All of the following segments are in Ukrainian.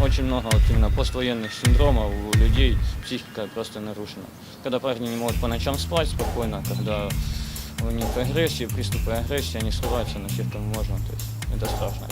Очень много вот именно поствоенных синдромов у людей, психика просто нарушена. Когда парни не могут по ночам спать спокойно, когда у них агрессия, приступы агрессии, они срываются на всех, кому можно. То есть это страшно.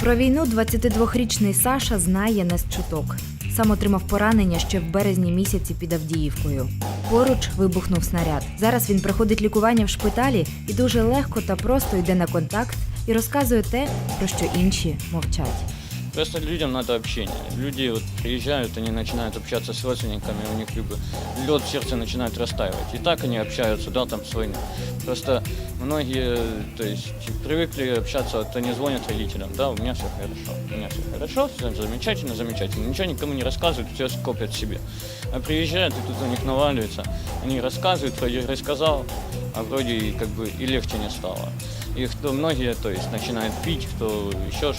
Про війну 22-річний Саша знає не з чуток. Сам отримав поранення ще в березні місяці під Авдіївкою. Поруч вибухнув снаряд. Зараз він проходить лікування в шпиталі і дуже легко та просто йде на контакт і розказує те, про що інші мовчать. Просто людям надо общение. Люди вот приезжают, они начинают общаться с родственниками, у них бы лед в сердце начинает растаивать. И так они общаются, да, там с войны. Просто многие, то есть, привыкли общаться, вот они звонят родителям, да, у меня все хорошо, у меня все хорошо, все замечательно, замечательно. Ничего никому не рассказывают, все скопят себе. А приезжают, и тут у них наваливается, они рассказывают, вроде рассказал, а вроде и как бы и легче не стало. И кто многие, то есть, начинают пить, кто еще ж-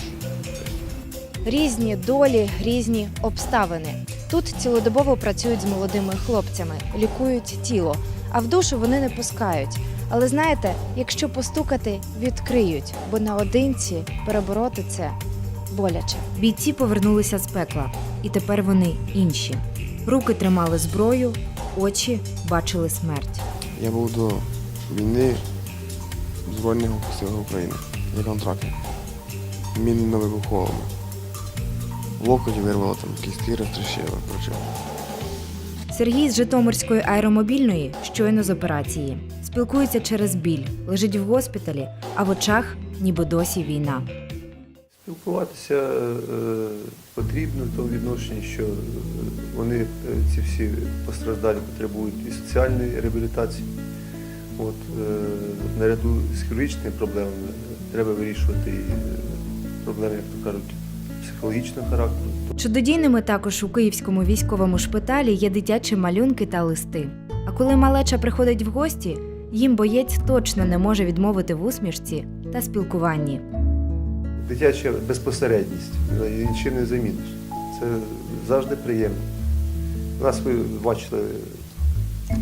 Різні долі, різні обставини. Тут цілодобово працюють з молодими хлопцями, лікують тіло, а в душу вони не пускають. Але знаєте, якщо постукати, відкриють, бо наодинці перебороти це боляче. Бійці повернулися з пекла, і тепер вони інші. Руки тримали зброю, очі бачили смерть. Я був до війни в Збройних України. Я контрактник. Мінно-вибуховими. Локоть вирвало там кістки розтрощили, коротше. Сергій з Житомирської аеромобільної щойно з операції. Спілкується через біль, лежить в госпіталі, а в очах ніби досі війна. Спілкуватися е, потрібно в тому відношенні, що е, вони е, ці всі постраждалі потребують і соціальної реабілітації. От, е, наряду з хірургічними проблемами е, треба вирішувати е, проблеми, як то кажуть, психологічного характеру. Чудодійними також у київському військовому шпиталі є дитячі малюнки та листи. А коли малеча приходить в гості, їм боєць точно не може відмовити в усмішці та спілкуванні. Дитяча безпосередність, е, нічим не заміниш. Це завжди приємно. У нас ви бачили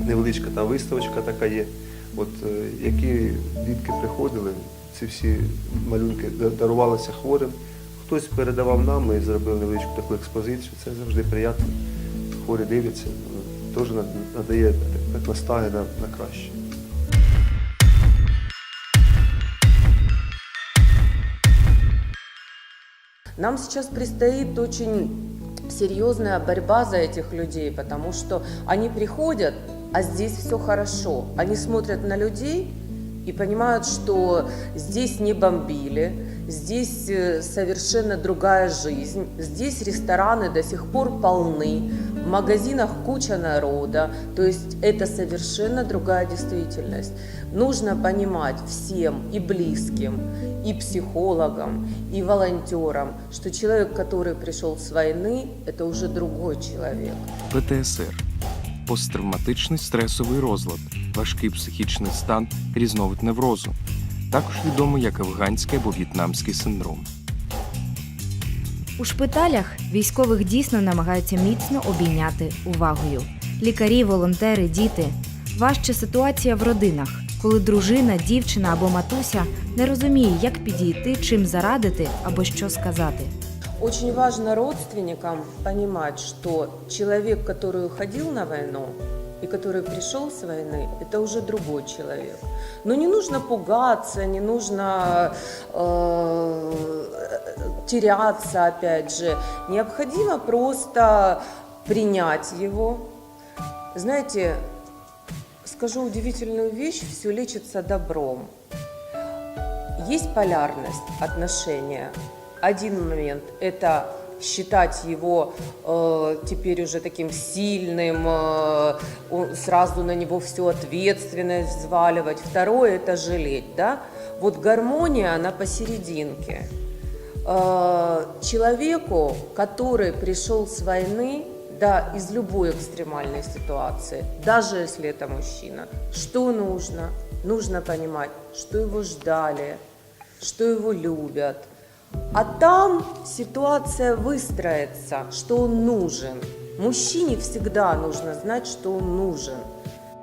невеличка там виставочка така є. От е, які дітки приходили, ці всі малюнки дарувалися хворим. Хтось передавав нам, ми зробили невеличку таку експозицію. Це завжди приємно. Хворі дивляться, теж надає так настаги на, на краще. Нам сейчас предстоит очень серьезная борьба за этих людей, потому что они приходят, а здесь все хорошо. Они смотрят на людей и понимают, что здесь не бомбили, здесь э, совершенно другая жизнь, здесь рестораны до сих пор полны, в магазинах куча народа, то есть это совершенно другая действительность. Нужно понимать всем и близким, и психологам, и волонтерам, что человек, который пришел с войны, это уже другой человек. ПТСР посттравматичний стресовий розлад, важкий психічний стан, різновид неврозу, також відомий як афганський або в'єтнамський синдром. У шпиталях військових дійсно намагаються міцно обійняти увагою. Лікарі, волонтери, діти. Важча ситуація в родинах, коли дружина, дівчина або матуся не розуміє, як підійти, чим зарадити або що сказати. Очень важно родственникам понимать, что человек, который уходил на войну и который пришел с войны, это уже другой человек. Но не нужно пугаться, не нужно э, теряться, опять же. Необходимо просто принять его. Знаете, скажу удивительную вещь, все лечится добром. Есть полярность отношения. Один момент – это считать его э, теперь уже таким сильным, э, сразу на него всю ответственность взваливать. Второе – это жалеть, да? Вот гармония, она посерединке. Э, человеку, который пришел с войны, да, из любой экстремальной ситуации, даже если это мужчина, что нужно? Нужно понимать, что его ждали, что его любят. А там ситуация выстроится, что он нужен. Мужчине всегда нужно знать, что он нужен.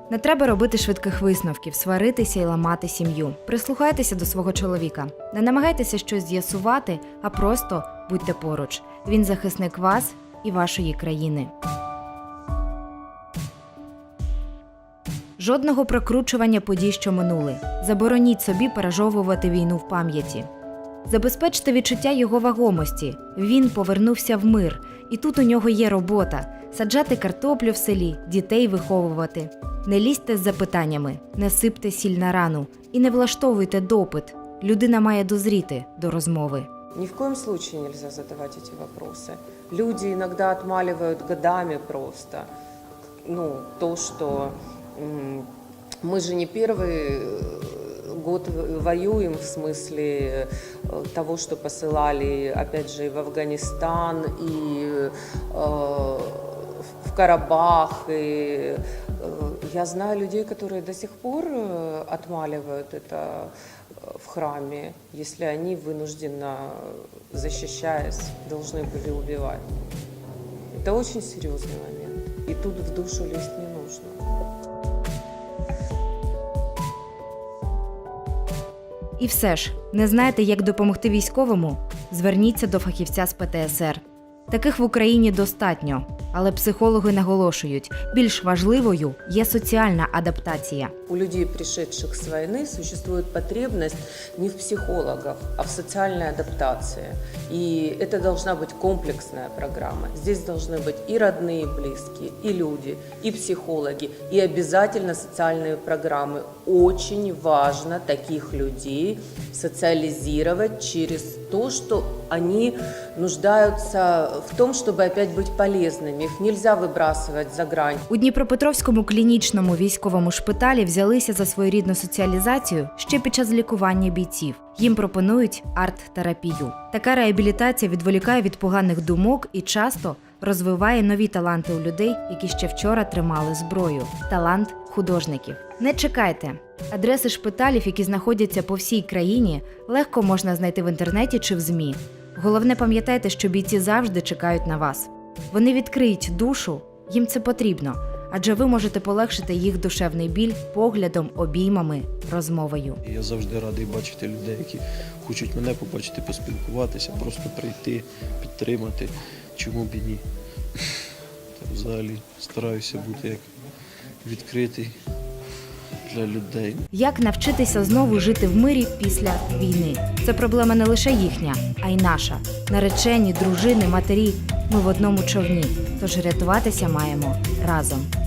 Не треба робити швидких висновків, сваритися і ламати сім'ю. Прислухайтеся до свого чоловіка. Не намагайтеся щось з'ясувати, а просто будьте поруч. Він захисник вас і вашої країни. Жодного прокручування подій, що минули. Забороніть собі пережовувати війну в пам'яті Забезпечте відчуття його вагомості. Він повернувся в мир, і тут у нього є робота саджати картоплю в селі, дітей виховувати. Не лізьте з запитаннями, не сипте сіль на рану і не влаштовуйте допит. Людина має дозріти до розмови. Ни в коем случае нельзя задавать эти вопросы. Люди иногда отмаливают годами просто. Ну, то, что м, мы же не первый э, год в- воюем в смысле э, того, что посылали, опять же, и в Афганистан, и э, в- в Карабах, и э, я знаю людей, которые до сих пор э, отмаливают это э, в храме, если они вынужденно, защищаясь, должны были убивать. Это очень серьезный момент. И тут в душу лезть не І все ж, не знаєте, як допомогти військовому? Зверніться до фахівця з ПТСР. Таких в Україні достатньо, але психологи наголошують, більш важливою є соціальна адаптація. У людей, пришедших с войны, существует потребность не в психологах, а в социальной адаптации. И это должна быть комплексная программа. Здесь должны быть и родные, и близкие, и люди, и психологи, и обязательно социальные программы. Очень важно таких людей социализировать через то, что они нуждаются в том, чтобы опять быть полезными. Их нельзя выбрасывать за грань. У Дніпропетровському клінічному військовому шпиталі взялися за своєрідну соціалізацію ще під час лікування бійців. Їм пропонують арт-терапію. Така реабілітація відволікає від поганих думок і часто розвиває нові таланти у людей, які ще вчора тримали зброю. Талант художників. Не чекайте. Адреси шпиталів, які знаходяться по всій країні, легко можна знайти в інтернеті чи в ЗМІ. Головне пам'ятайте, що бійці завжди чекають на вас. Вони відкриють душу, їм це потрібно, адже ви можете полегшити їх душевний біль поглядом, обіймами, розмовою. Я завжди радий бачити людей, які хочуть мене побачити, поспілкуватися, просто прийти, підтримати. Чому б і ні? Взагалі стараюся бути як відкритий для людей. Як навчитися знову жити в мирі після війни? Це проблема не лише їхня, а й наша. Наречені, дружини, матері. Ми в одному човні. Тож рятуватися маємо разом.